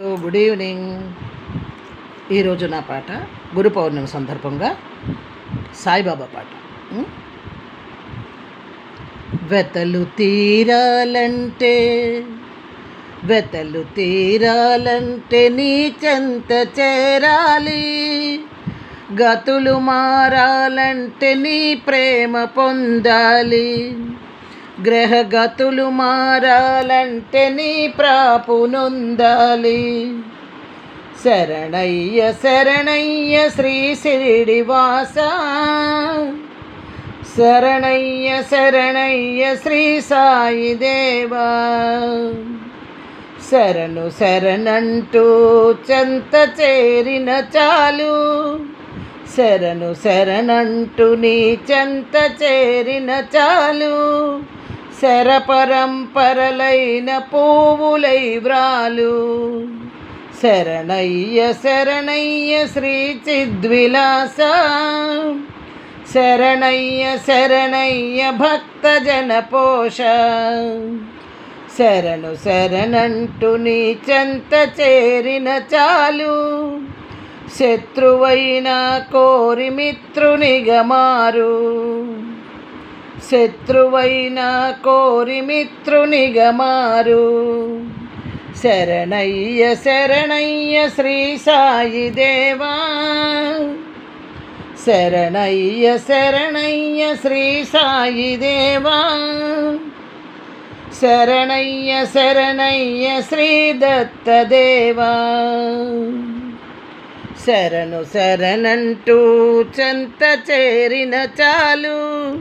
Hello good evening ఈరోజు నా పాట గురు పౌర్ణమి సందర్భంగా సాయిబాబా పాట. వెతలు తీరాలంటే వెతలు తీరాలంటే నీ చెంత చేరాలి? గతులు మారాలంటే నీ ప్రేమ పొందాలి. గ్రహగతులు మారాలంటే నీ ప్రాపునొందాలి శరణయ్య శరణయ్య శ్రీ శిరిడివాస శరణయ్య శరణయ్య శ్రీ సాయి దేవా. శరణు శరణంటూ చెంత చేరిన చాలు. శరణు శరణంటూ నీ చెంత చేరిన చాలు. శరపరంపరలైన పోవులై వ్రాలు. శరణయ్య శరణయ్య శ్రీ చిద్విలాస. శరణయ్య శరణయ్య భక్త పోష శరణు శరణంటు నీ చెంత చేరిన చాలు. శత్రువైన కోరి మిత్రునిగమారు శత్రువైన కోరి మిత్రునిగమారు శరణయ్య శరణయ్య శ్రీ సాయి దేవా. శరణయ్య శరణయ్య శ్రీ సాయి దేవా. శరణయ్య శరణయ్య శ్రీ దత్తదేవా శరణు శరణంటూ చెంత చేరిన చాలు.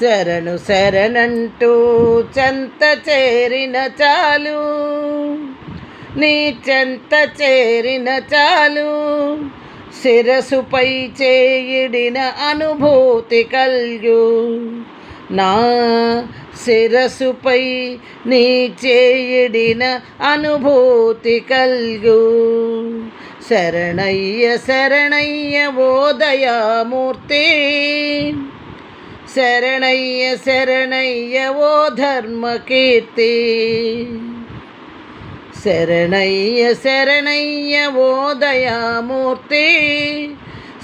శరణు శరణంటూ చెంత చేరిన చాలు. నీ చెంత చేరిన చాలు. శిరసుపై చేయిడిన అనుభూతి కల్గు. నా శిరసుపై నీ చేయిడిన అనుభూతి కల్గు. శరణయ్య శరణయ్య ఓ దయామూర్తి. శరణయ్య శరణయ్య ఓ ధర్మకీర్తి. శరణయ్య శరణయ్య ఓ దయామూర్తి.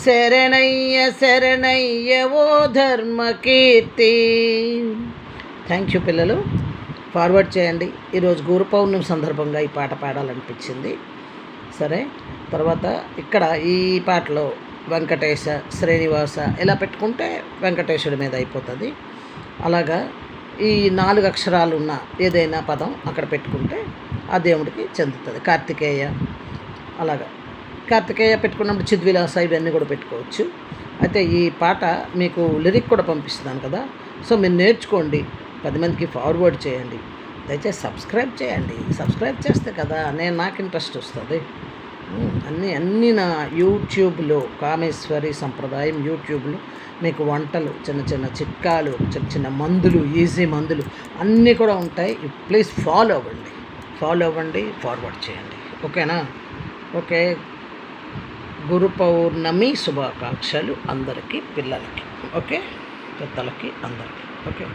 శరణయ్య శరణయ్య ఓ ధర్మకీర్తి. థ్యాంక్ యూ పిల్లలు. ఫార్వర్డ్ చేయండి. ఈరోజు గురు పౌర్ణమి సందర్భంగా ఈ పాట పాడాలనిపించింది. సరే తర్వాత ఇక్కడ ఈ పాటలో వెంకటేశ శ్రీనివాస ఇలా పెట్టుకుంటే వెంకటేశుడి మీద అయిపోతుంది. అలాగా ఈ నాలుగు అక్షరాలు ఉన్న ఏదైనా పదం అక్కడ పెట్టుకుంటే ఆ దేవుడికి చెందుతుంది. కార్తికేయ అలాగా. కార్తికేయ పెట్టుకున్నప్పుడు చిద్విలాస ఇవన్నీ కూడా పెట్టుకోవచ్చు. అయితే ఈ పాట మీకు లిరిక్ కూడా పంపిస్తున్నాను కదా. సో మీరు నేర్చుకోండి. పది మందికి ఫార్వర్డ్ చేయండి. దయచేసి సబ్స్క్రైబ్ చేయండి. సబ్స్క్రైబ్ చేస్తే కదా నేను నాకు ఇంట్రెస్ట్ వస్తుంది. అన్నీ అన్నీ నా యూట్యూబ్లో కామేశ్వరి సంప్రదాయం యూట్యూబ్లో మీకు వంటలు చిన్న చిన్న చిట్కాలు చిన్న చిన్న మందులు ఈజీ మందులు అన్నీ కూడా ఉంటాయి. ప్లీజ్ ఫాలో అవ్వండి. ఫాలో అవ్వండి ఫార్వర్డ్ చేయండి. ఓకేనా? ఓకే. గురు పౌర్ణమి శుభాకాంక్షలు అందరికీ పిల్లలకి. ఓకే? పెద్దలకి అందరికీ. ఓకే?